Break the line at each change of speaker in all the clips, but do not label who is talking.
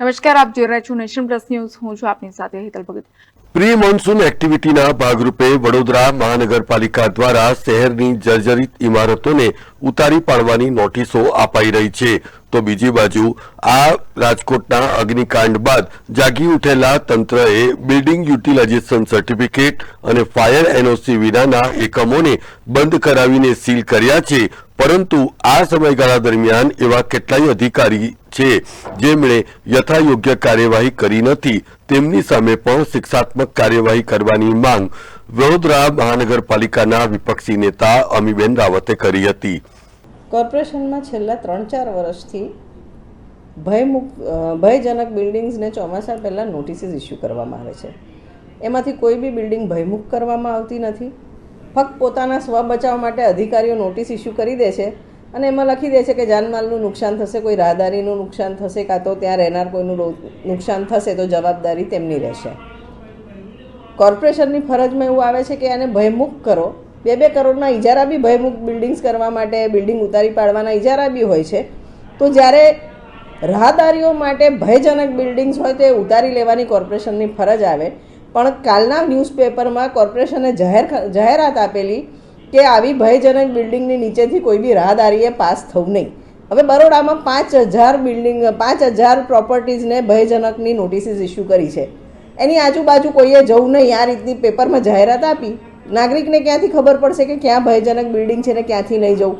નમસ્કાર, આપ જોઈ રહ્યા છો નેશન પ્લસ ન્યૂઝ. હું છું આપની સાથે હેતલ ભગત.
પ્રી મોન્સૂન એક્ટિવિટીના ભાગરૂપે વડોદરા મહાનગરપાલિકા દ્વારા શહેરની જર્જરિત ઇમારતોને ઉતારી પાડવાની નોટિસો અપાઈ રહી છે. તો બીજી બાજુ, આ રાજકોટના અગ્નિકાંડ બાદ જાગી ઉઠેલા તંત્રએ બિલ્ડિંગ યુટિલાઇઝેશન સર્ટિફિકેટ અને ફાયર એનઓસી વિનાના એકમોને બંધ કરાવીને સીલ કર્યા છે. પરંતુ આ સમયગાળા દરમિયાન એવા કેટલાય અધિકારી છે. જેમણે યથાયોગ્ય કાર્યવાહી કરી નથી, તેમની સામે પણ શિક્ષાત્મક કાર્યવાહી કરવાની માંગ વડોદરા મહાનગરપાલિકાના વિપક્ષી નેતા અમીબેન રાવતે કરી હતી.
કોર્પોરેશનમાં છેલ્લા ત્રણ ચાર વર્ષથી ભયમુક ભયજનક બિલ્ડિંગ્સને ચોમાસા પહેલાં નોટિસીસ ઇસ્યુ કરવામાં આવે છે. એમાંથી કોઈ બી બિલ્ડિંગ ભયમુક્ત કરવામાં આવતી નથી. ફક્ત પોતાના સ્વ બચાવ માટે અધિકારીઓ નોટિસ ઇસ્યુ કરી દે છે. અને એમાં લખી દે છે કે જાનમાલનું નુકસાન થશે, કોઈ રાહદારીનું નુકસાન થશે કાં તો ત્યાં રહેનાર કોઈનું નુકસાન થશે તો જવાબદારી તેમની રહેશે. કોર્પોરેશનની ફરજમાં એવું આવે છે કે એને ભયમુક્ત કરો. બે બે કરોડના ઇજારા બી ભયમુક્ત બિલ્ડિંગ્સ કરવા માટે, બિલ્ડિંગ ઉતારી પાડવાના ઇજારા બી હોય છે. તો જ્યારે રાહદારીઓ માટે ભયજનક બિલ્ડિંગ્સ હોય તો એ ઉતારી લેવાની કોર્પોરેશનની ફરજ આવે. પણ કાલના ન્યૂઝપેપરમાં કોર્પોરેશને જાહેર જાહેરાત આપેલી કે આવી ભયજનક બિલ્ડિંગની નીચેથી કોઈ બી રાહદારીએ પાસ થવું નહીં. હવે બરોડામાં પાંચ હજાર બિલ્ડિંગ, પાંચ હજાર પ્રોપર્ટીઝને ભયજનકની નોટિસીસ ઇસ્યુ કરી છે. એની આજુબાજુ કોઈએ જવું નહીં, આ રીતની પેપરમાં જાહેરાત આપી. નાગરિકને ક્યાંથી ખબર પડશે કે ક્યાં ભયજનક બિલ્ડિંગ છે ને ક્યાંથી નહીં જવું?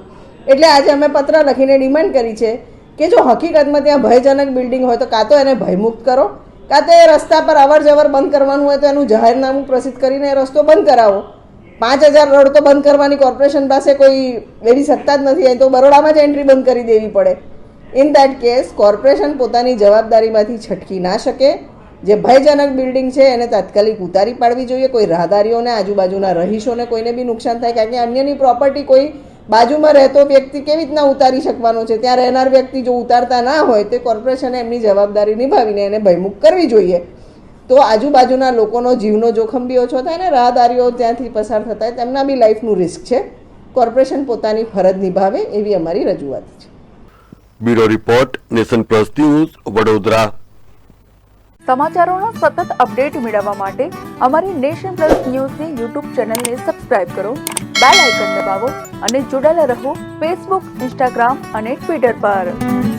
એટલે આજે અમે પત્ર લખીને ડિમાન્ડ કરી છે કે જો હકીકતમાં ત્યાં ભયજનક બિલ્ડિંગ હોય તો કાં તો એને ભયમુક્ત કરો, કાં તો એ રસ્તા પર અવર જવર બંધ કરવાનું હોય તો એનું જાહેરનામું પ્રસિદ્ધ કરીને એ રસ્તો બંધ કરાવો. પાંચ હજાર રોડ તો બંધ કરવાની કોર્પોરેશન પાસે કોઈ એવી સત્તા જ નથી, અહીં તો બરોડામાં જ એન્ટ્રી બંધ કરી દેવી પડે. ઇન દેટ કેસ કોર્પોરેશન પોતાની જવાબદારીમાંથી છટકી ના શકે. જે ભયજનક બિલ્ડિંગ છે, એને તાત્કાલિક ઉતારી પાડવી જોઈએ. કોઈ રાહદારીઓને, આજુબાજુના રહીશોને કોઈને બી નુકસાન થાય, કારણ કે અન્યની પ્રોપર્ટી કોઈ બાજુમાં રહેતો વ્યક્તિ કેવી રીતના ઉતારી શકવાનો છે? ત્યાં રહેનાર વ્યક્તિ જો ઉતારતા ના હોય, તો કોર્પોરેશને એમની જવાબદારી નિભાવીને એને ભયમુક્ત કરવી જોઈએ. તો આજુબાજુના લોકોનો જીવનો જોખમ બી ઓછો થાય ને રાહદારીઓ ત્યાંથી પસાર થતા હોય તેમના બી લાઈફનું રિસ્ક છે. કોર્પોરેશન પોતાની ફરજ નિભાવે એવી અમારી રજૂઆત છે.
Bureau report Nation Plus News Vadodara.
સમાચારોના સતત અપડેટ મેળવવા માટે અમારી નેશન પ્લસ ન્યૂઝની યુટ્યુબ ચેનલને સબસ્ક્રાઇબ કરો બેલ આઇકન દબાવો અને જોડાયેલા રહો ફેસબુક ઇન્સ્ટાગ્રામ અને ટ્વિટર પર.